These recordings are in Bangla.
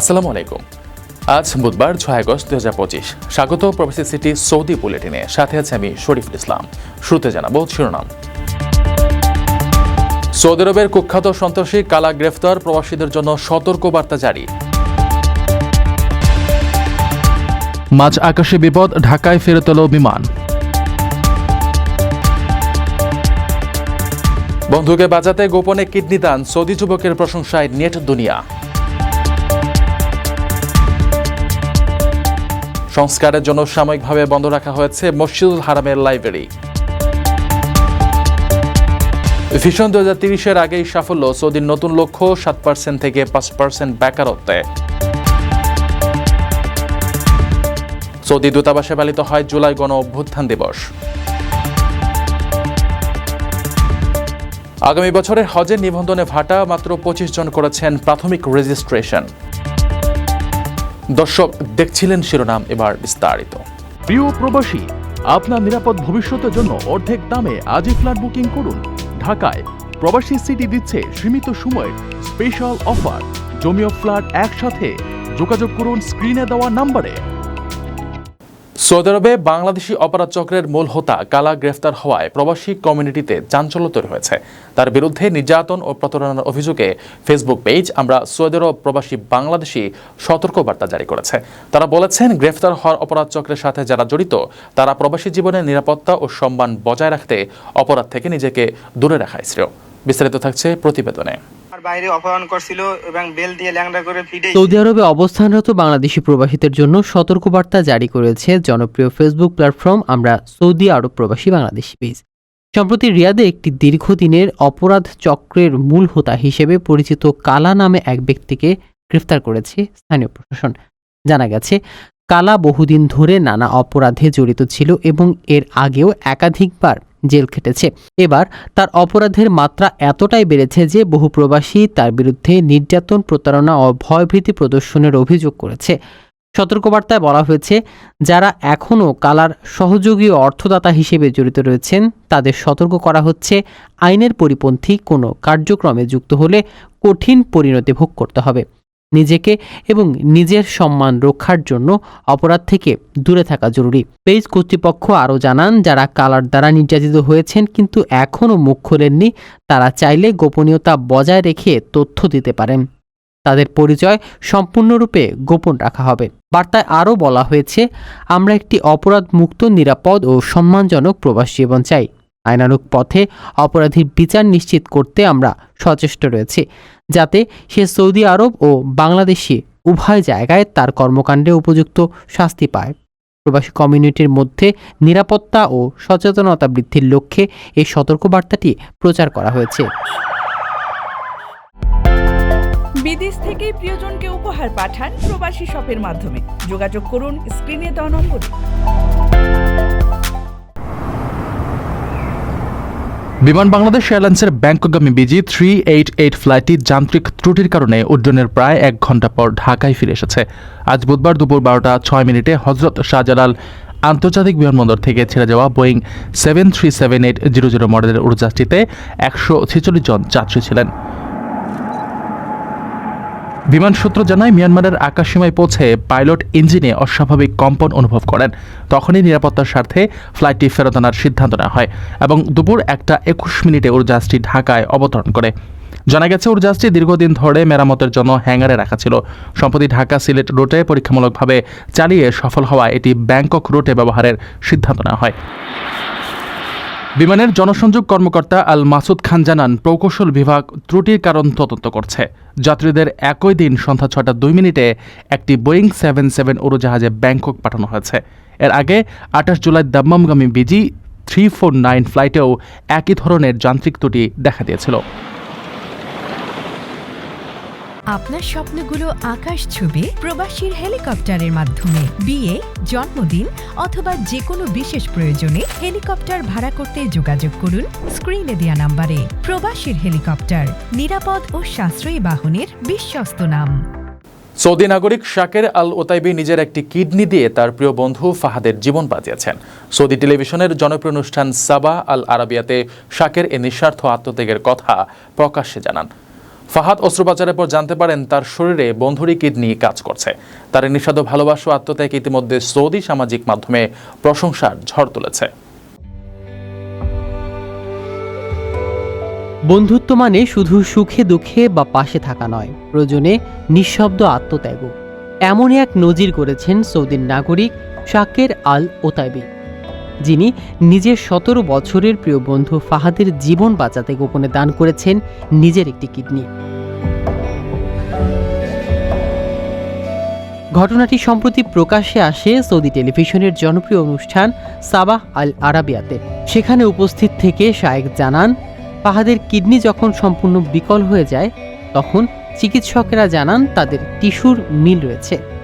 আসসালামু আলাইকুম। আজ বুধবার ছয় আগস্ট দুই হাজার পঁচিশ। স্বাগত প্রবাসী সিটি সৌদি বুলেটিনে। সাথে আছে আমি শরীফুল ইসলাম। শুরুতে জানাব শিরোনাম। সৌদি আরবের কুখ্যাত সন্ত্রাসী কালা গ্রেফতার প্রবাসীদের জন্য সতর্ক বার্তা জারি। মাঝ আকাশে বিপদ, ঢাকায় ফেরত এলো বিমান। বন্ধুকে বাঁচাতে গোপনে কিডনি দান সৌদি যুবকের প্রশংসায় নেট দুনিয়া। সংস্কারের জন্য সাময়িকভাবে বন্ধ রাখা হয়েছে মসজিদুল হারামের লাইব্রেরি। ভিশন দু হাজার তিরিশের আগেই সাফল্য, সৌদির নতুন লক্ষ্য সাত পার্সেন্ট থেকে পাঁচ পার্সেন্ট বেকারত্বে। সৌদি দূতাবাসে পালিত হয় জুলাই গণ অভ্যুত্থান দিবস। আগামী বছরের হজের নিবন্ধনে ভাটা মাত্র পঁচিশ জন করেছেন প্রাথমিক রেজিস্ট্রেশন। দর্শক দেখছিলেন শিরোনাম, এবার বিস্তারিত। প্রিয় প্রবাসী, আপনার নিরাপদ ভবিষ্যতের জন্য অর্ধেক দামে আজই ফ্ল্যাট বুকিং করুন। ঢাকায় প্রবাসী সিটি দিচ্ছে সীমিত সময়ের স্পেশাল অফার জমিও ফ্ল্যাট একসাথে। যোগাযোগ করুন স্ক্রিনে দেওয়া নম্বরে। সৌদি আরবে বাংলাদেশি অপরাধ চক্রের মূল হোতা কালা গ্রেফতার হওয়ায় প্রবাসী কমিউনিটিতে চাঞ্চল্য তৈরি হয়েছে। তার বিরুদ্ধে নির্যাতন ও প্রতারণার অভিযোগে ফেসবুক পেজ আমরা সৌদি আরব প্রবাসী বাংলাদেশি সতর্কবার্তা জারি করেছে। তারা বলেছেন, গ্রেফতার হওয়ার অপরাধ চক্রের সাথে যারা জড়িত, তারা প্রবাসী জীবনের নিরাপত্তা ও সম্মান বজায় রাখতে অপরাধ থেকে নিজেকে দূরে রাখায় শ্রেয় বিস্তারিত থাকছে প্রতিবেদনে। বাইরে অপহরণ করছিল এবং বেল দিয়ে ল্যাংড়া করে সৌদি আরবে অবস্থানরত বাংলাদেশি প্রবাসীদের জন্য সতর্কবার্তা জারি করেছে জনপ্রিয় ফেসবুক প্ল্যাটফর্ম আমরা সৌদি আরব প্রবাসী বাংলাদেশি পেজ। সম্প্রতি রিয়াদে একটি দীর্ঘদিনের অপরাধ চক্রের মূল হোতা হিসেবে পরিচিত কালা নামে এক ব্যক্তিকে গ্রেফতার করেছে স্থানীয় প্রশাসন। জানা গেছে, কালা বহুদিন ধরে নানা অপরাধে জড়িত ছিল এবং এর আগেও একাধিকবার জেল খেটেছে। এবার তার অপরাধের মাত্রা এতটাই বেড়েছে যে বহু প্রবাসী তার বিরুদ্ধে নির্যাতন, প্রতারণা ও ভয়ভীতি প্রদর্শনের অভিযোগ করেছে। সতর্কবার্তায় বলা হয়েছে, যারা এখনও কালার সহযোগী অর্থদাতা হিসেবে জড়িত রয়েছেন, তাদের সতর্ক করা হচ্ছে, আইনের পরিপন্থী কোনো কার্যক্রমে যুক্ত হলে কঠিন পরিণতি ভোগ করতে হবে। নিজেকে এবং নিজের সম্মান রক্ষার জন্য অপরাধ থেকে দূরে থাকা জরুরি। পেজ কর্তৃপক্ষ আরও জানান, যারা কালার দ্বারা নির্যাতিত হয়েছেন কিন্তু এখনও মুখ খোলেননি, তারা চাইলে গোপনীয়তা বজায় রেখে তথ্য দিতে পারেন। তাদের পরিচয় সম্পূর্ণরূপে গোপন রাখা হবে। বার্তায় আরও বলা হয়েছে, আমরা একটি অপরাধ মুক্ত নিরাপদ ও সম্মানজনক প্রবাস জীবন চাই। আইনানুক পথে অপরাধীর বিচার নিশ্চিত করতে আমরা সচেষ্ট রয়েছি, যাতে সে সৌদি আরব ও বাংলাদেশি উভয় জায়গায় তার কর্মকাণ্ডে উপযুক্ত শাস্তি পায়। প্রবাসী কমিউনিটির মধ্যে নিরাপত্তা ও সচেতনতা বৃদ্ধির লক্ষ্যে এই সতর্কবার্তাটি প্রচার করা হয়েছে। বিদেশ থেকে প্রিয়জনকে উপহার পাঠান প্রবাসী শপের মাধ্যমে। যোগাযোগ করুন স্ক্রিনে দেওয়া নম্বরে। বিমান বাংলাদেশ এয়ারলাইন্সের ব্যাংকগামী বিজি থ্রি এইট এইট ফ্লাইটটি যান্ত্রিক ত্রুটির কারণে উড্ডয়নের প্রায় এক ঘণ্টা পর ঢাকায় ফিরে এসেছে। আজ বুধবার দুপুর বারোটা ছয় মিনিটে হজরত শাহজালাল আন্তর্জাতিক বিমানবন্দর থেকে ছেড়ে যাওয়া Boeing seven three seven eight zero zero মডেলের উড়োজাহাজটিতে একশো ছেচল্লিশ জন যাত্রী ছিলেন। বিমান সূত্র জানায়, মিয়ানমারের আকাশসীমায় পৌঁছে পাইলট ইঞ্জিনে অস্বাভাবিক কম্পন অনুভব করেন। তখনই নিরাপত্তার স্বার্থে ফ্লাইটটি ফেরত আনার সিদ্ধান্ত নেওয়া হয় এবং দুপুর একটা একুশ মিনিটে উড়োজাহাজটি ঢাকায় অবতরণ করে। জানা গেছে, উড়োজাহাজটি দীর্ঘদিন ধরে মেরামতের জন্য হ্যাঙ্গারে রাখা ছিল। সম্প্রতি ঢাকা সিলেট রুটে পরীক্ষামূলকভাবে চালিয়ে সফল হওয়া এটি ব্যাংকক রুটে ব্যবহারের সিদ্ধান্ত নেওয়া হয়। বিমানের জনসংযোগ কর্মকর্তা আল মাসুদ খান জানান, প্রকৌশল বিভাগ ত্রুটির কারণ তদন্ত করছে। যাত্রীদের একই দিন সন্ধ্যা ছটা দুই মিনিটে একটি বোয়িং সেভেন সেভেন উড়োজাহাজে ব্যাংকক পাঠানো হয়েছে। এর আগে আঠাশ জুলাই দাম্মামগামী বিজি থ্রি ফোর নাইন ফ্লাইটেও একই ধরনের যান্ত্রিক ত্রুটি দেখা দিয়েছিল। আপনার স্বপ্নগুলো আকাশ ছুবে প্রবাসীর হেলিকপ্টারের মাধ্যমে। বিয়ে, জন্মদিন অথবা যে কোনো বিশেষ প্রয়োজনে হেলিকপ্টার ভাড়া করতে যোগাযোগ করুন স্ক্রিনে দেওয়া নাম্বারে। প্রবাসীর হেলিকপ্টার, নিরাপদ ও সাশ্রয়ী বাহনের বিশ্বস্ত নাম। সৌদি নাগরিক শাকের আল ওতাইবি নিজের একটি কিডনি দিয়ে তার প্রিয় বন্ধু ফাহাদের জীবন বাঁচিয়েছেন। সৌদি টেলিভিশনের জনপ্রিয় অনুষ্ঠান সাবা আল আরাবিয়াতে শাকের এ নিঃস্বার্থ আত্মত্যাগের কথা প্রকাশ্যে জানান। ফাহাদ অস্ত্রোপচারের পর জানতে পারেন তার শরীরে বন্ধুরই কিডনি কাজ করছে। তার নিঃস্বাদ ভালোবাসা আত্মত্যাগ ইতিমধ্যে সৌদি সামাজিক মাধ্যমে প্রশংসার ঝড় তুলেছে। বন্ধুত্ব মানে শুধু সুখে, দুঃখে বা পাশে থাকা নয়, প্রয়োজনে নিঃশব্দ আত্মত্যাগ এমনই এক নজির করেছেন সৌদির নাগরিক শাকের আল ওতাইবি যিনি নিজের সতেরো বছরের প্রিয় বন্ধু ফাহাদের জীবন বাঁচাতে গোপনে দান করেছেন নিজের একটি কিডনি। ঘটনাটি সম্প্রতি প্রকাশ্যে আসে সৌদি টেলিভিশনের জনপ্রিয় অনুষ্ঠান সাবাহ আল আরাবিয়াতে। সেখানে উপস্থিত থেকে শায়েক জানান, ফাহাদের কিডনি যখন সম্পূর্ণ বিকল হয়ে যায়, তখন চিকিৎসকেরা জানান তাদের টিস্যুর মিল রয়েছে।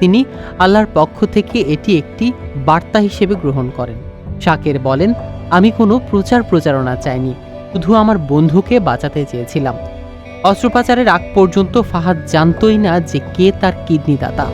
তিনি আল্লাহর পক্ষ থেকে এটি একটি বার্তা হিসেবে গ্রহণ করেন। শাকের বলেন, আমি কোনো প্রচার প্রচারণা চাইনি, শুধু আমার বন্ধুকে বাঁচাতে চেয়েছিলাম। অস্ত্রোপচারের আগ পর্যন্ত ফাহাদ জানতই না যে কে তার কিডনি দাতা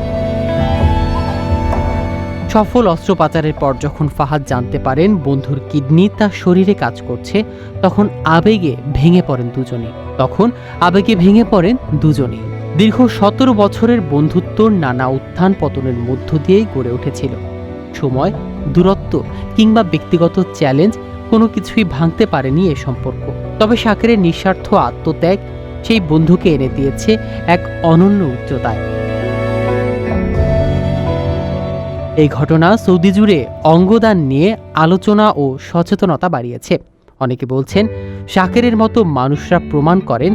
সফল অস্ত্রোপচারের পর যখন ফাহাদ জানতে পারেন বন্ধুর কিডনি তার শরীরে কাজ করছে, তখন আবেগে ভেঙে পড়েন দুজনে তখন আবেগে ভেঙে পড়েন দুজনেই। দীর্ঘ সতেরো বছরের বন্ধুত্বর নানা উত্থান পতনের মধ্য দিয়েই গড়ে উঠেছিল। সময়, দূরত্ব কিংবা ব্যক্তিগত চ্যালেঞ্জ কোনো কিছুই ভাঙতে পারেনি এ সম্পর্ক। তবে শাকেরের নিঃস্বার্থ আত্মত্যাগ সেই বন্ধুকে এনে দিয়েছে এক অনন্য উচ্চতায়। এই ঘটনা সৌদি জুড়ে অঙ্গদান নিয়ে আলোচনা ও সচেতনতা বাড়িয়েছে। অনেকে বলছেন, শাকেরের মতো মানুষরা প্রমাণ করেন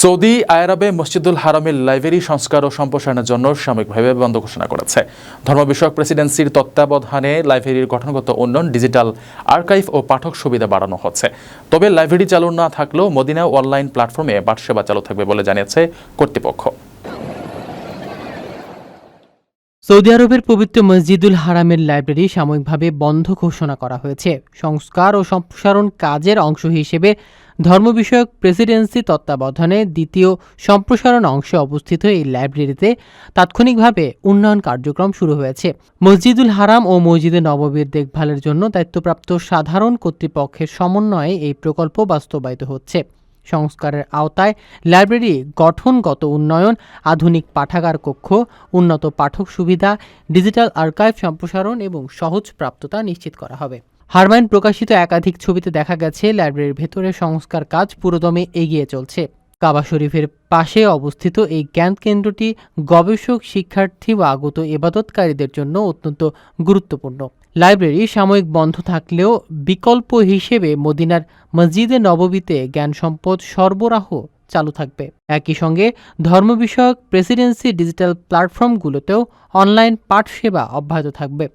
সৌদি আরবে মসজিদুল হারামের লাইব্রেরি সংস্কার ও সম্প্রসারণের জন্য সাময়িকভাবে বন্ধ ঘোষণা করেছে। ধর্ম বিষয়ক প্রেসিডেন্সির তত্ত্বাবধানে লাইব্রেরির গঠনগত উন্নয়ন, ডিজিটাল আর্কাইভ ও পাঠক সুবিধা বাড়ানো হচ্ছে। তবে লাইব্রেরি চালু না থাকলেও মদিনা অনলাইন প্ল্যাটফর্মে পাঠ সেবা চালু থাকবে বলে জানিয়েছে কর্তৃপক্ষ। সৌদি আরবের পবিত্র মসজিদুল হারামের লাইব্রেরি সাময়িকভাবে বন্ধ ঘোষণা করা হয়েছে। সংস্কার ও সম্প্রসারণ কাজের অংশ হিসেবে ধর্ম বিষয়ক প্রেসিডেন্সি তত্ত্বাবধানে দ্বিতীয় সম্প্রসারণ অংশে অবস্থিত এই লাইব্রেরিতে তাৎক্ষণিকভাবে উন্নয়ন কার্যক্রম শুরু হয়েছে। মসজিদুল হারাম ও মসজিদে নববীর দেখভালের জন্য দায়িত্বপ্রাপ্ত সাধারণ কর্তৃপক্ষের সমন্বয়ে এই প্রকল্প বাস্তবায়িত হচ্ছে। সংস্কারের আওতায় লাইব্রেরি গঠনগত উন্নয়ন, আধুনিক পাঠাগার কক্ষ, উন্নত পাঠক সুবিধা, ডিজিটাল আর্কাইভ সম্প্রসারণ এবং সহজ প্রাপ্যতা নিশ্চিত করা হবে। হারমাইন প্রকাশিত একাধিক ছবিতে দেখা গেছে, লাইব্রেরির ভেতরে সংস্কার কাজ পুরোদমে এগিয়ে চলছে। কাবা শরীফের পাশে অবস্থিত এই জ্ঞান কেন্দ্রটি গবেষক, শিক্ষার্থী বা আগত এবাদতকারীদের জন্য অত্যন্ত গুরুত্বপূর্ণ। লাইব্রেরি সাময়িক বন্ধ থাকলেও বিকল্প হিসেবে মদিনার মসজিদে নববীতে জ্ঞান সম্পদ সরবরাহ চালু থাকবে। একই সঙ্গে ধর্ম বিষয়ক প্রেসিডেন্সি ডিজিটাল প্ল্যাটফর্মগুলোতেও অনলাইন পাঠ সেবা অব্যাহত থাকবে।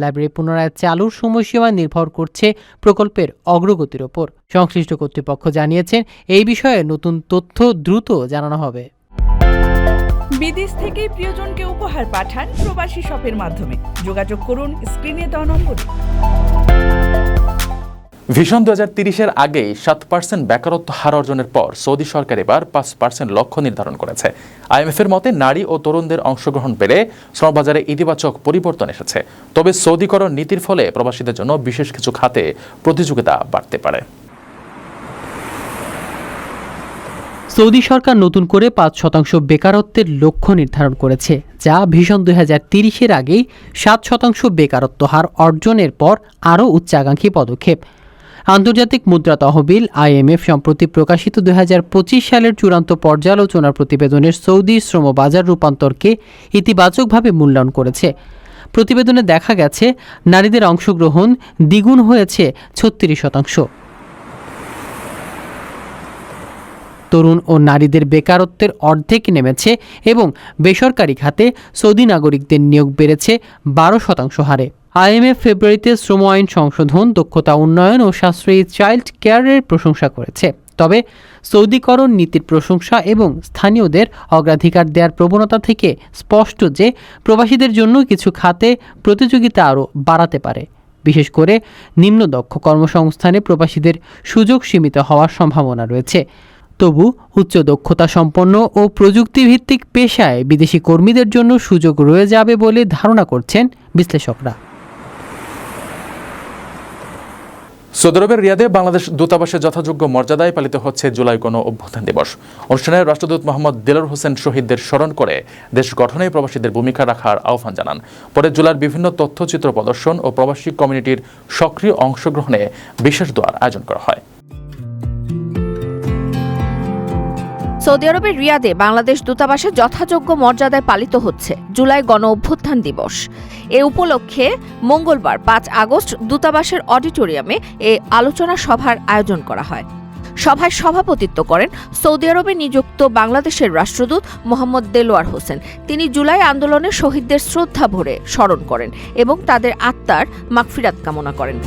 লাইব্রেরি পুনরায় চালুর সময়সীমা নির্ভর করছে প্রকল্পের অগ্রগতির ওপর। সংশ্লিষ্ট কর্তৃপক্ষ জানিয়েছেন, এই বিষয়ে নতুন তথ্য দ্রুত জানানো হবে। বিদেশ থেকে প্রিয়জনকে উপহার পাঠান প্রবাসী শপের মাধ্যমে। যোগাযোগ করুন স্ক্রিনে দেওয়া নম্বরে। ভিশন দু হাজার তিরিশের আগেই সাত পার্সেন্ট বেকারত্ব হার অর্জনের পর সৌদি সরকার এবার পাঁচ পার্সেন্ট লক্ষ্য নির্ধারণ করেছে। আইএমএফের মতে, নারী ও তরুণদের অংশগ্রহণ বেড়ে শ্রমবাজারে ইতিবাচক পরিবর্তন এসেছে। তবে সৌদিকরণ নীতির ফলে প্রবাসীদের জন্য বিশেষ কিছু খাতে প্রতিযোগিতা বাড়তে পারে। সৌদি সরকার নতুন করে পাঁচ শতাংশ বেকারত্বের লক্ষ্য নির্ধারণ করেছে, যা ভীষণ দুই হাজার তিরিশের আগেই সাত শতাংশ বেকারত্ব হার অর্জনের পর আরও উচ্চাকাঙ্ক্ষী পদক্ষেপ। আন্তর্জাতিক মুদ্রা তহবিল আইএমএফ সম্প্রতি প্রকাশিত দু হাজার পঁচিশ সালের চূড়ান্ত পর্যালোচনার প্রতিবেদনের সৌদি শ্রম বাজার রূপান্তরকে ইতিবাচকভাবে মূল্যায়ন করেছে। প্রতিবেদনে দেখা গেছে, নারীদের অংশগ্রহণ দ্বিগুণ হয়েছে, ছত্রিশ শতাংশ। তরুণ ও নারীদের বেকারত্বের অর্ধেক নেমেছে এবং বেসরকারি খাতে সৌদি নাগরিকদের নিয়োগ বেড়েছে বারো শতাংশ হারে। আইএমএফ ফেব্রুয়ারিতে শ্রম আইন সংশোধন, দক্ষতা উন্নয়ন ও সাশ্রয়ী চাইল্ড কেয়ারের প্রশংসা করেছে। তবে সৌদিকরণ নীতির প্রশংসা এবং স্থানীয়দের অগ্রাধিকার দেওয়ার প্রবণতা থেকে স্পষ্ট যে প্রবাসীদের জন্য কিছু খাতে প্রতিযোগিতা আরও বাড়াতে পারে। বিশেষ করে নিম্ন দক্ষ কর্মসংস্থানে প্রবাসীদের সুযোগ সীমিত হওয়ার সম্ভাবনা রয়েছে। তবু উচ্চ দক্ষতা সম্পন্ন ও প্রযুক্তিভিত্তিক পেশায় বিদেশি কর্মীদের জন্য সুযোগ রয়ে যাবে বলে ধারণা করছেন বিশ্লেষকরা। সৌদি আরবের রিয়াদে বাংলাদেশ দূতাবাসে যথাযোগ্য মর্যাদায় পালিত হচ্ছে জুলাই গণ অভ্যুত্থান দিবস। অনুষ্ঠানে রাষ্ট্রদূত মোহাম্মদ দেলর হোসেন শহীদদের স্মরণ করে দেশ গঠনে প্রবাসীদের ভূমিকা রাখার আহ্বান জানান। পরে জুলাইয়ের বিভিন্ন তথ্যচিত্র প্রদর্শন ও প্রবাসী কমিউনিটির সক্রিয় অংশগ্রহণে বিশেষ দোয়ার আয়োজন করা হয়। সৌদি আরবের রিয়াদে বাংলাদেশ দূতাবাসে যথাযোগ্য মর্যাদায় পালিত হচ্ছে। জুলাই গণ অভ্যুত্থান দিবস। এ উপলক্ষে মঙ্গলবার পাঁচ আগস্ট দূতাবাসের অডিটোরিয়ামে এ আলোচনা সভার আয়োজন করা হয়। সভায় সভাপতিত্ব করেন সৌদি আরবে নিযুক্ত বাংলাদেশের রাষ্ট্রদূত মোহাম্মদ দেলোয়ার হোসেন। তিনি জুলাই আন্দোলনে শহীদদের শ্রদ্ধা ভরে স্মরণ করেন এবং তাদের আত্মার মাগফিরাত কামনা করেন।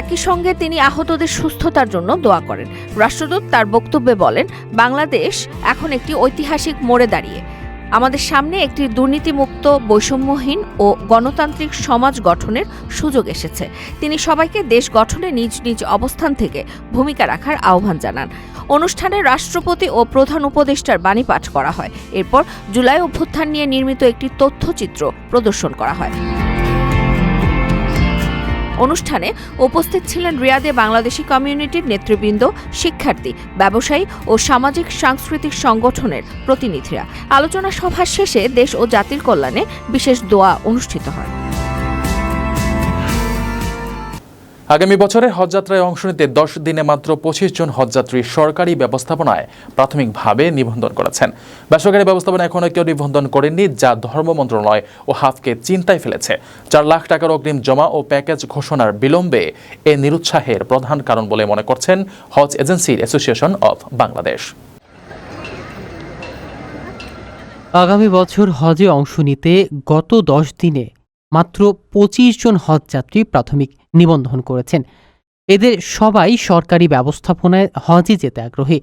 একই সঙ্গে তিনি আহতদের সুস্থতার জন্য দোয়া করেন। রাষ্ট্রদূত তার বক্তব্যে বলেন, বাংলাদেশ এখন একটি ঐতিহাসিক মোড়ে দাঁড়িয়ে। আমাদের সামনে একটি দুর্নীতিমুক্ত, বৈষম্যহীন ও গণতান্ত্রিক সমাজ গঠনের সুযোগ এসেছে। তিনি সবাইকে দেশ গঠনে নিজ নিজ অবস্থান থেকে ভূমিকা রাখার আহ্বান জানান। অনুষ্ঠানে রাষ্ট্রপতি ও প্রধান উপদেষ্টার বাণী পাঠ করা হয়। এরপর জুলাই অভ্যুত্থান নিয়ে নির্মিত একটি তথ্যচিত্র প্রদর্শন করা হয়। অনুষ্ঠানে উপস্থিত ছিলেন রিয়াদে বাংলাদেশি কমিউনিটির নেতৃবৃন্দ, শিক্ষার্থী, ব্যবসায়ী ও সামাজিক সাংস্কৃতিক সংগঠনের প্রতিনিধিরা। আলোচনা সভার শেষে দেশ ও জাতির কল্যাণে বিশেষ দোয়া অনুষ্ঠিত হয়। আগামী বছরে হজযাত্রায় অংশ নিতে দশ দিনে মাত্র পঁচিশ জন হজযাত্রী সরকারি ব্যবস্থাপনায় প্রাথমিকভাবে নিবন্ধন করেছেন। বেসরকারি ব্যবস্থাপনা এখনও কেউ নিবন্ধন করেননি, যা ধর্ম মন্ত্রণালয় ও হাফকে চিন্তায় ফেলেছে। চার লাখ টাকার অগ্রিম জমা ও প্যাকেজ ঘোষণার বিলম্বে এ নিরুৎসাহের প্রধান কারণ বলে মনে করছেন হজ এজেন্সির অ্যাসোসিয়েশন অব বাংলাদেশ। আগামী বছর হজে অংশ নিতে গত দশ দিনে মাত্র পঁচিশ জন হজযাত্রী প্রাথমিক নিবন্ধন করেছেন। এদের সবাই সরকারি ব্যবস্থাপনায় হজে যেতে আগ্রহী।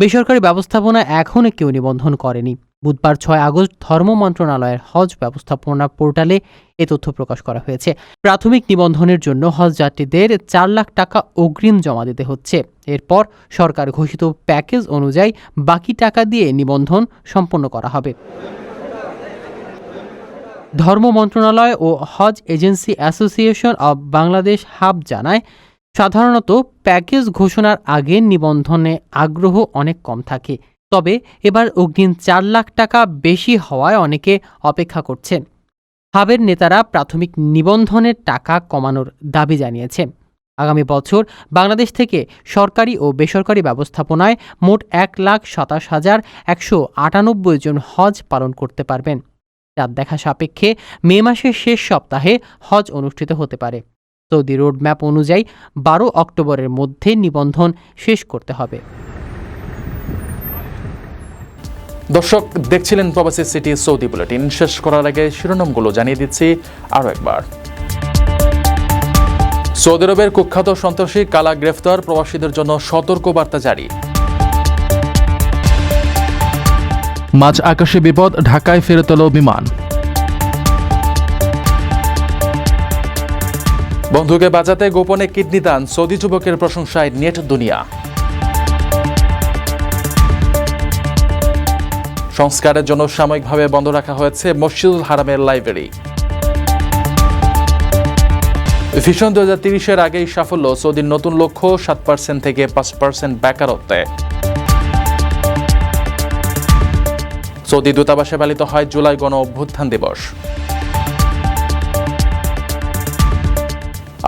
বেসরকারি ব্যবস্থাপনা এখনও কেউ নিবন্ধন করেনি। বুধবার ছয় আগস্ট ধর্ম মন্ত্রণালয়ের হজ ব্যবস্থাপনা পোর্টালে এ তথ্য প্রকাশ করা হয়েছে। প্রাথমিক নিবন্ধনের জন্য হজ যাত্রীদের চার লাখ টাকা অগ্রিম জমা দিতে হচ্ছে। এরপর সরকার ঘোষিত প্যাকেজ অনুযায়ী বাকি টাকা দিয়ে নিবন্ধন সম্পন্ন করা হবে। ধর্ম মন্ত্রণালয় ও হজ agency association of Bangladesh HAAB জানায়, সাধারণত প্যাকেজ ঘোষণার আগে নিবন্ধনে আগ্রহ অনেক কম থাকে। তবে এবার অগ্রিম চার লাখ টাকা বেশি হওয়ায় অনেকে অপেক্ষা করছেন। হাবের নেতারা প্রাথমিক নিবন্ধনের টাকা কমানোর দাবি জানিয়েছেন। আগামী বছর বাংলাদেশ থেকে সরকারি ও বেসরকারি ব্যবস্থাপনায় মোট এক লাখ সাতাশ হাজার একশো আটানব্বই জন হজ পালন করতে পারবেন। চাঁদ দেখা সাপেক্ষে মে মাসের শেষ সপ্তাহে হজ অনুষ্ঠিত হতে পারে। সৌদি রোডম্যাপ অনুযায়ী বারো অক্টোবরের মধ্যে নিবন্ধন শেষ করতে হবে। দর্শক, দেখছিলেন প্রবাসী সিটি সৌদি বুলেটিন। শেষ করার আগে শিরোনামগুলো জানিয়ে দিচ্ছি আরও একবার। সৌদি আরবের কুখ্যাত সন্ত্রাসী কালা গ্রেফতার প্রবাসীদের জন্য সতর্ক বার্তা জারি। মাঝ আকাশে বিপদ, ঢাকায় ফেরত এলো বিমান। বন্ধুকে বাজাতে গোপনে কিডনি দান, সৌদি যুবকের প্রশংসায় নেট দুনিয়া। সংস্কারের জন্য সাময়িকভাবে বন্ধ রাখা হয়েছে মসজিদুল হারামের লাইব্রেরি। ভিশন দু হাজার তিরিশের আগেই সাফল্য, সৌদির নতুন লক্ষ্য সাত পার্সেন্ট থেকে পাঁচ পার্সেন্ট বেকারত্বে। সৌদি দূতাবাসে পালিত হয় জুলাই গণ অভ্যুত্থান দিবস।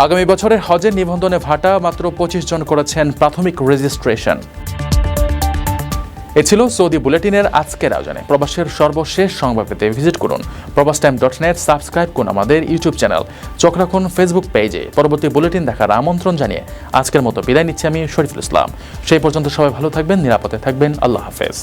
আগামী বছরের হজের নিবন্ধনে ভাটা মাত্র পঁচিশ জন করেছেন প্রাথমিক রেজিস্ট্রেশন। এ ছিল সৌদি বুলেটিনের আজকের আয়োজনে। প্রবাসের সর্বশেষ সংবাদ পেতে ভিজিট করুন। প্রবাস টাইম ডট নেট সাবস্ক্রাইব করুন আমাদের ইউটিউব চ্যানেল। চোখ রাখুন ফেসবুক পেজে। পরবর্তী বুলেটিন দেখার আমন্ত্রণ জানিয়ে আজকের মতো বিদায় নিচ্ছি আমি শরীফুল ইসলাম। সেই পর্যন্ত সবাই ভালো থাকবেন, নিরাপদে থাকবেন। আল্লাহ হাফেজ।